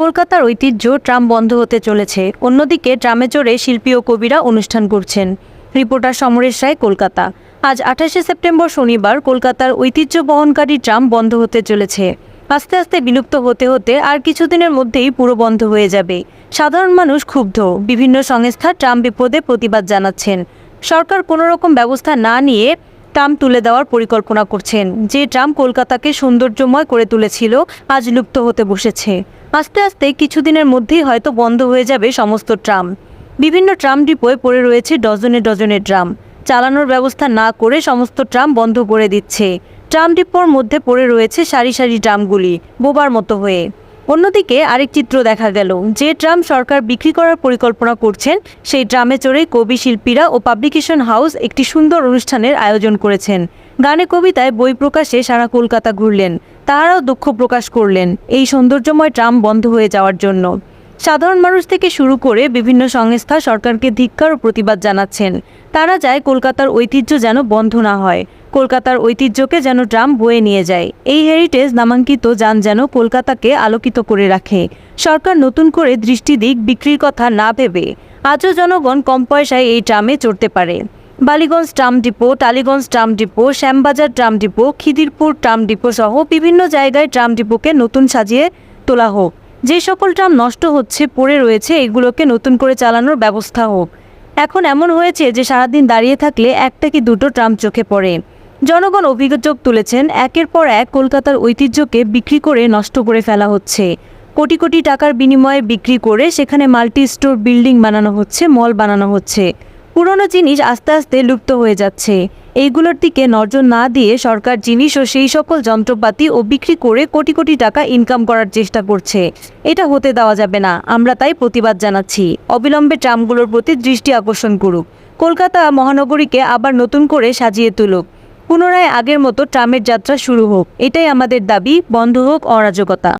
কলকাতার ঐতিহ্য ট্রাম বন্ধ হতে চলেছে। অন্যদিকে ট্রামে চড়ে শিল্পী ও কবিরা অনুষ্ঠান করছেন। রিপোর্টার সমরেশ রায়, কলকাতা। আজ আঠাশে সেপ্টেম্বর শনিবার কলকাতার ঐতিহ্য বহনকারী ট্রাম বন্ধ হতে চলেছে। আস্তে আস্তে বিলুপ্ত হতে হতে আর কিছুদিনের মধ্যেই পুরো বন্ধ হয়ে যাবে। সাধারণ মানুষ ক্ষুব্ধ। বিভিন্ন সংস্থা ট্রাম বিপদে প্রতিবাদ জানাচ্ছেন। সরকার কোনো রকম ব্যবস্থা না নিয়ে ট্রাম তুলে দেওয়ার পরিকল্পনা করছেন। যে ট্রাম কলকাতাকে সৌন্দর্যময় করে তুলেছিল, আজ লুপ্ত হতে বসেছে। আস্তে আস্তে কিছুদিনের মধ্যেই হয়তো বন্ধ হয়ে যাবে সমস্ত ট্রাম। বিভিন্ন ট্রাম ডিপোয় পড়ে রয়েছে ডজনে ডজনে ট্রাম। চালানোর ব্যবস্থা না করে সমস্ত ট্রাম বন্ধ করে দিচ্ছে। ট্রাম ডিপোর মধ্যে পড়ে রয়েছে সারি সারি ট্রামগুলি বোবার মতো হয়ে। অন্যদিকে আরেক চিত্র দেখা গেল, যে ট্রাম সরকার বিক্রি করার পরিকল্পনা করছেন, সেই ট্রামে চড়ে কবি শিল্পীরা ও পাবলিকেশন হাউস একটি সুন্দর অনুষ্ঠানের আয়োজন করেছেন। গানে কবিতায় বই প্রকাশে সারা কলকাতা ঘুরলেন, তাহারাও দুঃখ প্রকাশ করলেন এই সৌন্দর্যময় ট্রাম বন্ধ হয়ে যাওয়ার জন্য। সাধারণ মানুষ থেকে শুরু করে বিভিন্ন সংস্থা সরকারকে ধিক্কার ও প্রতিবাদ জানাচ্ছেন। তারা চায় কলকাতার ঐতিহ্য যেন বন্ধ না হয়। কলকাতার ঐতিহ্যকে যেন ট্রাম বয়ে নিয়ে যায়। এই হেরিটেজ নামাঙ্কিত যান যেন কলকাতাকে আলোকিত করে রাখে। সরকার নতুন করে দৃষ্টি দিক বিক্রির কথা না ভেবে আজও জনগণ কম পয়সায় এই ট্রামে চড়তে পারে। Ballygunge tram depot, Tollygunge tram depot, Shyambazar tram depot, Khidirpur tram depot সহ বিভিন্ন জায়গায় ট্রাম ডিপোকে নতুন সাজিয়ে তোলা হোক। যে সকল ট্রাম নষ্ট হচ্ছে, পড়ে রয়েছে, এগুলোকে নতুন করে চালানোর ব্যবস্থা হোক। এখন এমন হয়েছে যে সারাদিন দাঁড়িয়ে থাকলে একটা কি দুটো ট্রাম চোখে পড়ে। জনগণ অভিযোগ তুলেছেন, একের পর এক কলকাতার ঐতিহ্যকে বিক্রি করে নষ্ট করে ফেলা হচ্ছে। কোটি কোটি টাকার বিনিময়ে বিক্রি করে সেখানে মাল্টি স্টোর বিল্ডিং বানানো হচ্ছে, মল বানানো হচ্ছে। পুরনো জিনিস আস্তে আস্তে লুপ্ত হয়ে যাচ্ছে। এইগুলোর দিকে নজর না দিয়ে সরকার জিনিস ও সেই সকল যন্ত্রপাতি ও বিক্রি করে কোটি কোটি টাকা ইনকাম করার চেষ্টা করছে। এটা হতে দেওয়া যাবে না, আমরা তাই প্রতিবাদ জানাচ্ছি। অবিলম্বে ট্রামগুলোর প্রতি দৃষ্টি আকর্ষণ করুক। কলকাতা মহানগরীকে আবার নতুন করে সাজিয়ে তুলুক। পুনরায় আগের মতো ট্রামের যাত্রা শুরু হোক। এটাই আমাদের দাবি বন্ধ হোক অরাজকতা।